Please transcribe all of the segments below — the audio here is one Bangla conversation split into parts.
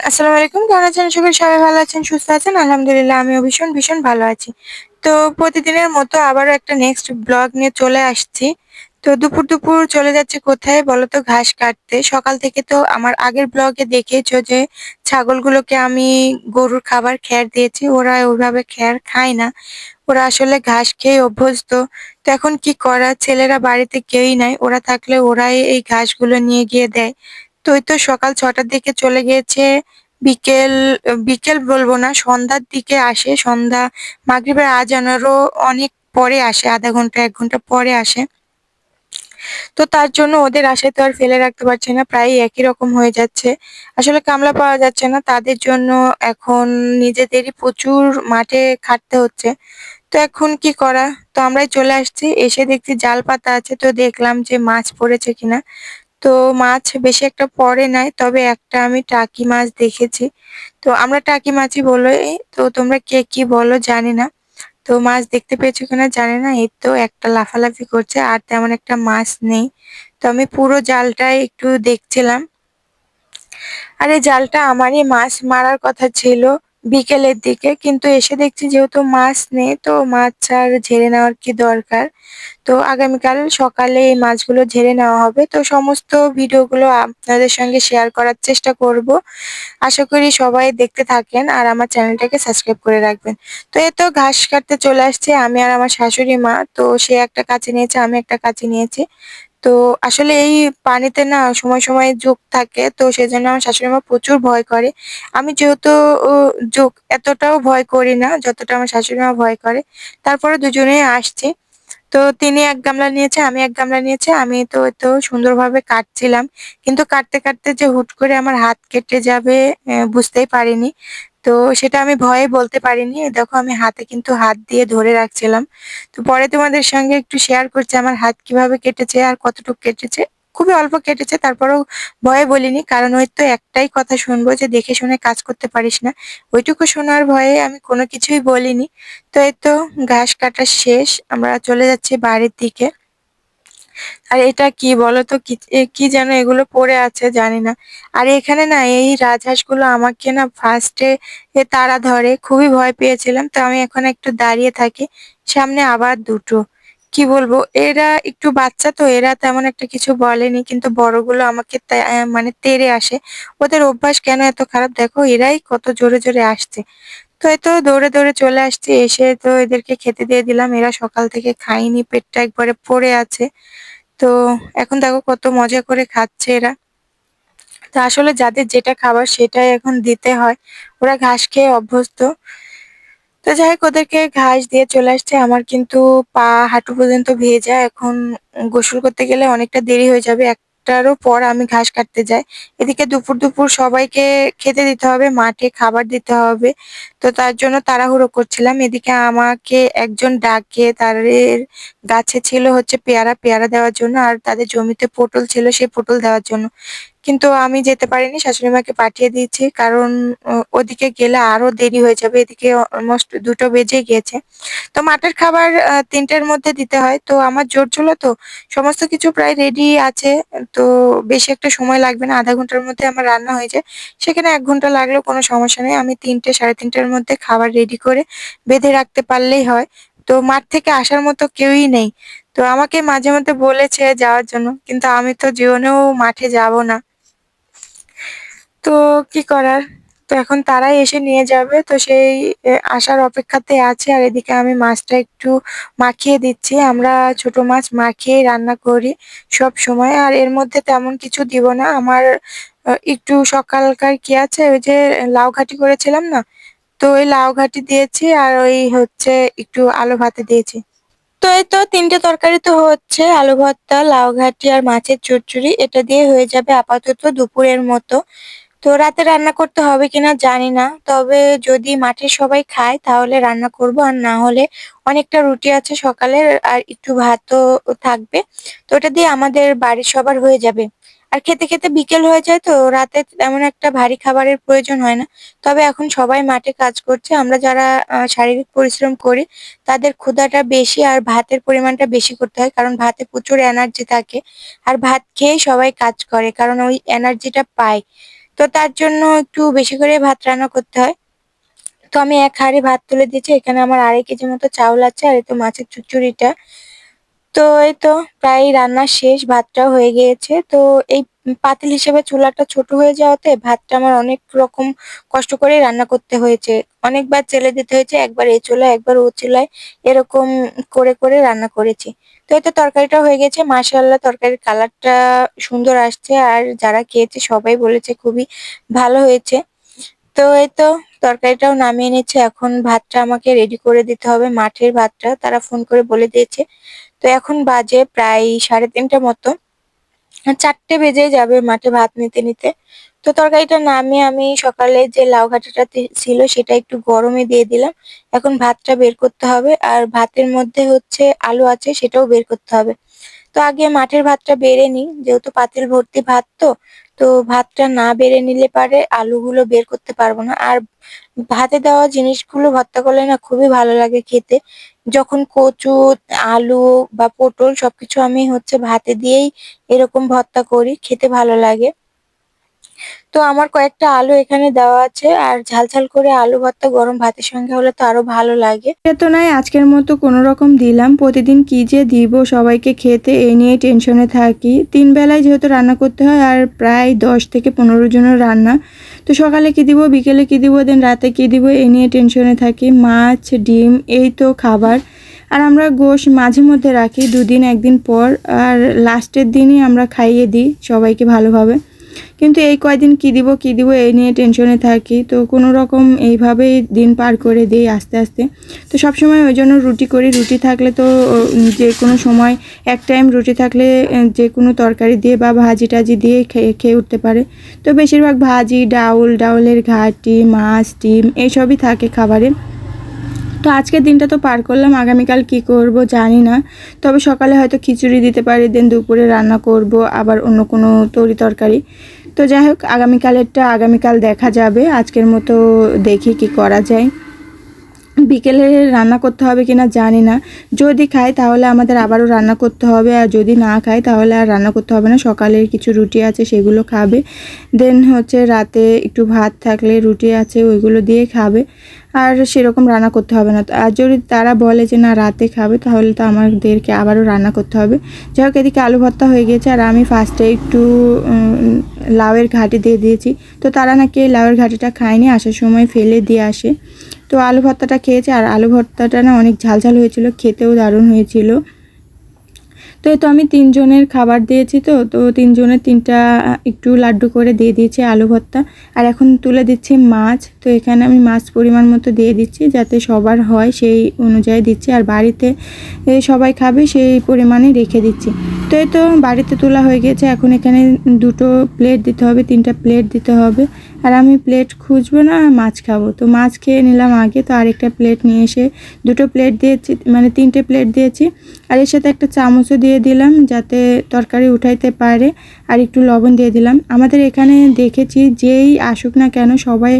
আসসালামু আলাইকুম, কেমন আছেন? করি সবাই ভালো আছেন, সুস্থ আছেন। আলহামদুলিল্লাহ, আমিও ভীষণ ভীষণ ভালো আছি। তো প্রতিদিনের মতো আবারও একটা নেক্সট ব্লগ নিয়ে চলে আসছি। তো দুপুর দুপুর চলে যাচ্ছে কোথায় বলো তো ঘাস কাটতে। সকাল থেকে তো আমার আগের ব্লগে দেখেছ যে, ছাগলগুলোকে আমি গরুর খাবার খ্যার দিয়েছি। ওরা ওইভাবে খ্যার খায় না। ওরা আসলে ঘাস খেয়ে অভ্যস্ত। তো এখন কি করা? ছেলেরা বাড়িতে কেউই নাই। ওরা থাকলে ওরাই এই ঘাসগুলো নিয়ে গিয়ে দেয়। তো ওই তো সকাল ছটার দিকে চলে গিয়েছে। বিকেল বিকেল বলব না, সন্ধ্যার দিকে আসে। সন্ধ্যা মাগরিবের আজানেরও অনেক পরে আসে, আধা ঘণ্টা, এক ঘণ্টা পরে আসে। তো তার জন্য ওদের আশায় তো আর ফেলে রাখতে পারছে না প্রায় একই রকম হয়ে যাচ্ছে। আসলে কামলা পাওয়া যাচ্ছে না, তাদের জন্য এখন নিজেদেরই প্রচুর মাঠে খাটতে হচ্ছে। তো এখন কি করা? তো আমরাই চলে আসছি, এসে দেখছি জাল পাতা আছে, তো দেখলাম যে মাছ পড়েছে কিনা। তো মাছ বেশি একটা পড়ে নাই, তবে একটা আমি টাকি মাছ দেখেছি। তো আমরা টাকি মাছই বলো তো তোমরা কে কি বলো জানি না। তো মাছ দেখতে পেয়েছ কিনা জানি না, এই তো একটা লাফালাফি করছে, আর তেমন একটা মাছ নেই। তো আমি পুরো জালটাই একটু দেখছিলাম। আর জালটা আমারই, মাছ মারার কথা ছিল। বিকেলের দিকে, কিন্তু এসে দেখছি যেহেতু মাছ নেই, তো মাছ আর ঝেড়ে নেওয়ার কি দরকার? তো আগামীকাল সকালে এই মাছগুলো ঝেড়ে নেওয়া হবে। তো সমস্ত ভিডিওগুলো আপনাদের সঙ্গে শেয়ার করার চেষ্টা করব। আশা করি সবাই দেখতে থাকেন আর আমার চ্যানেলটাকে সাবস্ক্রাইব করে রাখবেন। তো এই তো ঘাস কাটতে চলে আসছে, আমি আর আমার শাশুড়ি মা। তো সে একটা কাছে নিয়েছে, আমি একটা কাছে নিয়েছি। তো আসলে এই পানিতে না সময় সময় ঝোঁক থাকে, তো সেজন্য আমার শাশুড়ি মা প্রচুর ভয় করে। আমি যেহেতু ঝোঁক এতটাও ভয় করি না, যতটা আমার শাশুড়ি মা ভয় করে। তারপরে দুজনেই আসছে। তো তিনি এক গামলা নিয়েছে, আমি এক গামলা নিয়েছে, আমি তো তো সুন্দরভাবে কাটছিলাম। কিন্তু কাটতে কাটতে যে হুট করে আমার হাত কেটে যাবে বুঝতেই পারিনি। তো সেটা আমি ভয়ে বলতে পারিনি। দেখো, আমি হাতে কিন্তু হাত দিয়ে ধরে রাখছিলাম। তো পরে তোমাদের সঙ্গে একটু শেয়ার করছি আমার হাত কীভাবে কেটেছে আর কতটুকু কেটেছে। খুবই অল্প কেটেছে, তারপরেও ভয়ে বলিনি। কারণ ওই তো একটাই কথা শুনব যে, দেখে শুনে কাজ করতে পারিস না। ওইটুকু শোনার ভয়ে আমি কোনো কিছুই বলিনি। তো এই তো ঘাস কাটা শেষ, আমরা চলে যাচ্ছি বাড়ির দিকে। আর এটা কি বলতো? কি কি যেন এগুলো পড়ে আছে জানি না আর এখানে না এই রাজহাঁসগুলো আমাকে না ফার্স্টে তারা ধরে। খুবই ভয় পেয়েছিলাম, তো আমি এখন একটু দাঁড়িয়ে থাকি, সামনে আবার দুটো। কি বলব? এরা একটু বাচ্চা তো, এরা তেমন একটা কিছু বলেনি, কিন্তু বড়গুলো আমাকে মানে তেড়ে আসে। ওদের অভ্যাস কেন এত খারাপ? দেখো, এরাই কত জোরে জোরে আসছে। তো এই তো দৌড়ে দৌড়ে চলে আসছে, এসে তো এদেরকে খেতে দিয়ে দিলাম। এরা সকাল থেকে খায়নি, পেটটা একবারে পড়ে আছে। তো এখন দেখো কত মজা করে খাচ্ছে এরা। তো আসলে যাদের যেটা খাবার সেটাই এখন দিতে হয়, ওরা ঘাস খেয়ে অভ্যস্ত। তো যাই হোক, ওদেরকে ঘাস দিয়ে চলে আসছে। আমার কিন্তু পা হাঁটু পর্যন্ত ভেজা। এখন গোসল করতে গেলে অনেকটা দেরি হয়ে যাবে। একটারও পর আমি ঘাস কাটতে যাই। এদিকে দুপুর দুপুর সবাইকে খেতে দিতে হবে, মাঠে খাবার দিতে হবে। তো তার জন্য তাড়াহুড়ো করছিলাম। এদিকে আমাকে একজন ডাকে তাদের গাছে ছিল হচ্ছে পেয়ারা পেয়ারা দেওয়ার জন্য আর তাদের জমিতে পটল ছিল সেই পটল দেওয়ার জন্য। কিন্তু আমি যেতে পারিনি শাশুড়ি মাকে পাঠিয়ে দিয়েছি। কারণ ওদিকে গেলে আরও দেরি হয়ে যাবে, এদিকে অলমোস্ট দুটো বেজে গিয়েছে। তো মাঠের খাবার তিনটের মধ্যে দিতে হয়। তো আমার জোর ছিল তো, সমস্ত কিছু প্রায় রেডি আছে। তো বেশি একটা সময় লাগবে না, আধা ঘণ্টার মধ্যে আমার রান্না হয়ে যায়। সেখানে এক ঘণ্টা লাগলেও কোনো সমস্যা নেই। আমি তিনটে, সাড়ে তিনটের মধ্যে খাবার রেডি করে বেঁধে রাখতে পারলেই হয়। তো মাঠ থেকে আসার মতো কেউই নেই। তো আমাকে মাঝে মধ্যে বলেছে যাওয়ার জন্য, কিন্তু আমি তো জীবনেও মাঠে যাব না। তো কি করার? তো এখন তারাই এসে নিয়ে যাবে, তো সেই আসার অপেক্ষাতে আছে। আর এদিকে আমি মাছটা একটু মাখিয়ে দিচ্ছি। আমরা ছোট মাছ মাখিয়ে রান্না করি সব সময়। আর এর মধ্যে তেমন কিছু দিব না। আমার একটু সকালকার কি আছে, ওই যে লাউ ঘাটি করেছিলাম না তো ওই লাউ ঘাটি দিয়েছি আর ওই হচ্ছে একটু আলু ভাতে দিয়েছি। তো এই তো তিনটে তরকারি তো হচ্ছে, আলু ভর্তা, লাউ ঘাটি আর মাছের চচ্চড়ি এটা দিয়ে হয়ে যাবে আপাতত দুপুরের মতো। তো রাতে রান্না করতে হবে কিনা জানি না, তবে যদি মাঠে সবাই খায় তাহলে রান্না করব। আর না হলে অনেকটা রুটি আছে সকালের আর একটু ভাতও থাকবে। তো ওটা দিয়ে আমাদের বাড়ির সবার হয়ে যাবে। আর খেতে খেতে বিকেল হয়ে যায় তো রাতে তেমন একটা ভারী খাবারের প্রয়োজন হয় না। তবে এখন সবাই মাঠে কাজ করছে। আমরা যারা শারীরিক পরিশ্রম করি, তাদের ক্ষুধাটা বেশি আর ভাতের পরিমাণটা বেশি করতে হয়। কারণ ভাতে প্রচুর এনার্জি থাকে আর ভাত খেয়েই সবাই কাজ করে, কারণ ওই এনার্জিটা পায়। তো তার জন্য একটু বেশি করে ভাত রান্না করতে হয়। তো আমি এক হাঁড়ি ভাত তুলে দিয়েছি। এখানে আমার আড়াই কেজি মতো চাউল আছে আর এই তো মাছের চুচুড়িটা। তো এই তো প্রায় রান্না শেষ, ভাতটাও হয়ে গিয়েছে। তো এই পাতিল হিসেবে চুলাটা ছোট হয়ে যাওয়াতে ভাতটা আমার অনেক রকম কষ্ট করে রান্না করতে হয়েছে। অনেকবার চেলে দিতে হয়েছে, একবার এই চুলায়, একবার ও চুলায় এরকম করে করে রান্না করেছি। তো এই তো তরকারিটা হয়ে গেছে। মাশাআল্লাহ, তরকারির কালারটা সুন্দর আসছে আর যারা খেয়েছে সবাই বলেছে খুবই ভালো হয়েছে। তো এই তো তরকারিটাও নামিয়ে নিচ্ছে। এখন ভাতটা আমাকে রেডি করে দিতে হবে। মাঠের ভাতটা তারা ফোন করে বলে দিয়েছে। তো এখন বাজে প্রায় সাড়ে তিনটা মতো। চারটে বেজে যাবে মাঠে ভাত নিতে নিতে। তো তরকারিটা নামিয়ে আমি সকালে যে লাউ ঘাটাটা ছিল সেটা একটু গরমে দিয়ে দিলাম। এখন ভাতটা বের করতে হবে আর ভাতের মধ্যে হচ্ছে আলু আছে সেটাও বের করতে হবে। তো আগে মাঠের ভাতটা বেড়ে নিই, যেহেতু পাতিল ভর্তি ভাত তো তো ভাতটা না বেড়ে নিলে পারে আলুগুলো বের করতে পারব না। আর ভাতে দেওয়া জিনিসগুলো ভর্তা করলে না খুবই ভালো লাগে খেতে। যখন কচু, আলু বা পটল সবকিছু আমি হচ্ছে ভাতে দিয়েই এরকম ভর্তা করি, খেতে ভালো লাগে। তো আমার কয়েকটা আলু এখানে দেওয়া আছে, আর ঝাল ঝাল করে আলু ভর্তা গরম ভাতের সঙ্গে হলে তো আরও ভালো লাগে। তো নাই আজকের মতো কোনো রকম দিলাম। প্রতিদিন কি যে দিব সবাইকে খেতে এই নিয়ে টেনশনে থাকি। তিন বেলায় যেহেতু রান্না করতে হয়, আর প্রায় দশ থেকে পনেরো জনের রান্না। তো সকালে কি দিব, বিকেলে কি দিব, দেন রাতে কি দিব এই নিয়ে টেনশনে থাকি। মাছ, ডিম, এই তো খাবার। আর আমরা গোশ মাঝে মধ্যে রাখি, দুদিন একদিন পর। আর লাস্টের দিনই আমরা খাইয়ে দিই সবাইকে ভালোভাবে। কিন্তু এই কয়দিন কী দিব কী দিব এই নিয়ে টেনশনে থাকি। তো কোনো রকম এইভাবেই দিন পার করে দিই আস্তে আস্তে। তো সব সময় ওই জন্য রুটি করি। রুটি থাকলে তো যে কোনো সময় এক টাইম রুটি থাকলে যে কোনো তরকারি দিয়ে বা ভাজি টাজি দিয়ে খেয়ে খেয়ে উঠতে পারে। তো বেশিরভাগ ভাজি, ডাউল, ডাউলের ঘাটি, মাছ, ডিম, এইসবই থাকে খাবারে। তো আজকের দিনটা তো পার করলাম, আগামীকাল কি করব জানি না। তবে সকালে হয়তো খিচুড়ি দিতে পারি, দেন দুপুরে রান্না করব, আবার অন্য কোনো তরি তরকারি। তো যাই হোক, আগামীকালেরটা, আগামীকাল দেখা যাবে, আজকের মতো দেখি কি করা যায়। বিকেলে রান্না করতে হবে কিনা জানি না। যদি খাই তাহলে আমাদের আবারও রান্না করতে হবে, আর যদি না খাই তাহলে আর রান্না করতে হবে না। সকালের কিছু রুটি আছে সেগুলো খাবে, দেন হচ্ছে রাতে একটু ভাত থাকলে রুটি আছে ওইগুলো দিয়ে খাবে। আর সেরকম রান্না করতে হবে না। আর যদি তারা বলে যে, না, রাতে খাবে, তাহলে তো আমাদেরকে আবারও রান্না করতে হবে। যাই হোক, এদিকে আলু ভর্তা হয়ে গেছে আর আমি ফার্স্টে একটু লাউয়ের ঘাটি দিয়ে দিয়েছি। তো তারা নাকি লাউয়ের ঘাটিটা খায়নি, আসার সময় ফেলে দিয়ে আসে। তো আলু ভর্তাটা খেয়েছে, আর আলু ভর্তাটা না অনেক ঝালঝাল ঝাল হয়েছিল, খেতেও দারুণ হয়েছিল। তো তো আমি তিনজনের খাবার দিয়েছি তো তো তিনজনের তিনটা একটু লাড্ডু করে দিয়ে দিয়েছি আলু ভর্তা। আর এখন তুলে দিচ্ছি মাছ, তো এখানে আমি মাছ পরিমাণ মতো দিয়ে দিচ্ছি যাতে সবার হয় সেই অনুযায়ী দিচ্ছি। আর বাড়িতে সবাই খাবে সেই পরিমাণে রেখে দিচ্ছি। তো এই তো বাড়িতে তোলা হয়ে গেছে, এখন এখানে দুটো প্লেট দিতে হবে, তিনটা প্লেট দিতে হবে। আর আমি প্লেট খুঁজবো না, মাছ খাব। তো মাছ খেয়ে নিলাম আগে, তো আরেকটা প্লেট নিয়ে এসে দুটো প্লেট দিয়েছি মানে তিনটে প্লেট দিয়েছি। আর এর সাথে একটা চামচও দিয়ে দিলাম যাতে তরকারি উঠাইতে পারে আর একটু লবণ দিয়ে দিলাম। আমাদের এখানে দেখেছি যেই আসুক না কেন সবাই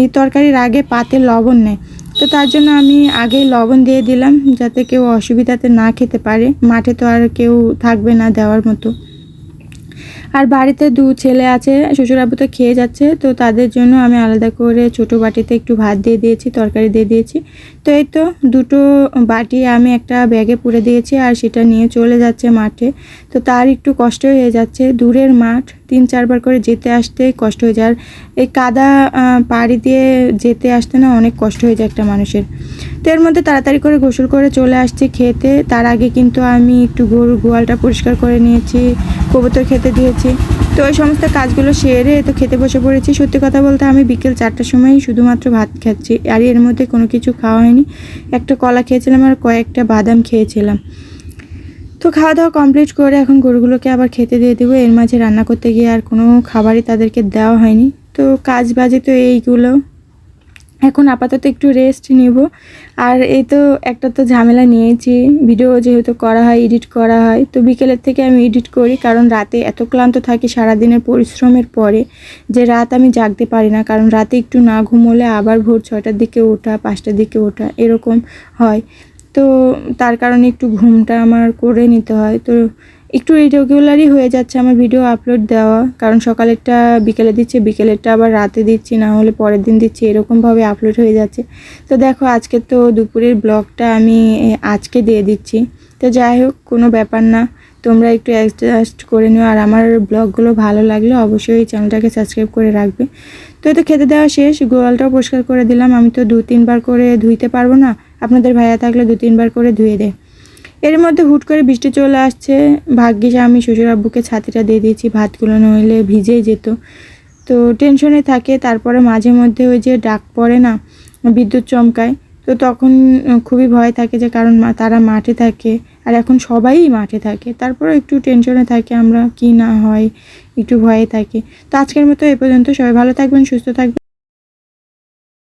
এই তরকারির আগে পাতে লবণ নেয়। তো তার জন্য আমি আগেই লবণ দিয়ে দিলাম যাতে কেউ অসুবিধাতে না খেতে পারে। মাঠে তো আর কেউ থাকবে না দেওয়ার মতো। আর বাড়িতে দু ছেলে আছে শ্বশুরাবু তো খেয়ে যাচ্ছে, তো তাদের জন্য আমি আলাদা করে ছোট বাটিতে একটু ভাত দিয়ে দিয়েছি, তরকারি দিয়ে দিয়েছি। তো এই তো দুটো বাটি আমি একটা ব্যাগে পুরে দিয়েছি আর সেটা নিয়ে চলে যাচ্ছে মাঠে। তো তার একটু কষ্ট হয়ে যাচ্ছে। দূরের মাঠ তিন চারবার করে যেতে আসতে কষ্ট হয়ে যায়। আর এই কাদা পাড়ি দিয়ে যেতে আসতে না অনেক কষ্ট হয়ে যায় একটা মানুষের। তো এর মধ্যে তাড়াতাড়ি করে গোসল করে চলে আসছে খেতে। তার আগে কিন্তু আমি একটু গরুর গোয়ালটা পরিষ্কার করে নিয়েছি, কবুতর খেতে দিয়েছি। তো ওই সমস্ত কাজগুলো সেরে তো খেতে বসে পড়েছি। সত্যি কথা বলতে আমি বিকেল চারটার সময় শুধুমাত্র ভাত খাচ্ছি। আর এর মধ্যে কোনো কিছু খাওয়া হয়নি। একটা কলা খেয়েছিলাম আর কয়েকটা বাদাম খেয়েছিলাম। তো খাওয়া দাওয়া কমপ্লিট করে এখন গরুগুলোকে আবার খেতে দিয়ে দেবো। এর মাঝে রান্না করতে গিয়ে আর কোনো খাবারই তাদেরকে দেওয়া হয়নি। তো কাজ বাজে তো এইগুলো। এখন আপাতত একটু রেস্ট নিব। আর এই তো একটা তো ঝামেলা নিয়েছি। ভিডিও যেহেতু করা হয় এডিট করা হয়, তো বিকেলের থেকে আমি এডিট করি। কারণ রাতে এত ক্লান্ত থাকি সারাদিনের পরিশ্রমের পরে যে রাত আমি জাগতে পারি না। কারণ রাতে একটু না ঘুমোলে আবার ভোর ছয়টার দিকে ওঠা, পাঁচটার দিকে ওঠা, এরকম হয়। তো তার কারণে একটু ঘুমটা আমার করে নিতে হয়। তো একটু রেগুলারই হয়ে যাচ্ছে আমার ভিডিও আপলোড দেওয়া। কারণ সকালেরটা বিকেলে দিচ্ছে, বিকেলেরটা আবার রাতে দিচ্ছি, না হলে পরের দিন দিচ্ছি। এরকমভাবে আপলোড হয়ে যাচ্ছে। তো দেখো, আজকে তো দুপুরের ব্লগটা আমি আজকে দিয়ে দিচ্ছি। তো যাই হোক, কোনো ব্যাপার না। তোমরা একটু অ্যাডজাস্ট করে নিও। আর আমার ব্লগগুলো ভালো লাগলে অবশ্যই চ্যানেলটাকে সাবস্ক্রাইব করে রাখবে। তো তো খেতে দেওয়া শেষ। গোয়ালটাও পরিষ্কার করে দিলাম। আমি তো দু তিনবার করে ধুইতে পারব না। আপনাদের ভাইয়া থাকলে দু তিনবার করে ধুয়ে দেয়। এর মধ্যে হুট করে বৃষ্টি চলে আসছে, ভাগ্যিস আমি শ্বশুর আব্বুকে ছাতিটা দিয়ে দিয়েছি, ভাতগুলো নইলে ভিজেই যেত। তো টেনশনে থাকে, তারপরে মাঝে মধ্যে ওই যে ডাক পড়ে না, বিদ্যুৎ চমকায়। তো তখন খুবই ভয় থাকে যে কারণ তারা মাঠে থাকে আর এখন সবাই মাঠে থাকে। তারপরে একটু টেনশনে থাকে আমরা, কি না হয়, একটু ভয়ে থাকি। তো আজকের মতো এ পর্যন্ত, সবাই ভালো থাকবেন, সুস্থ থাকবেন।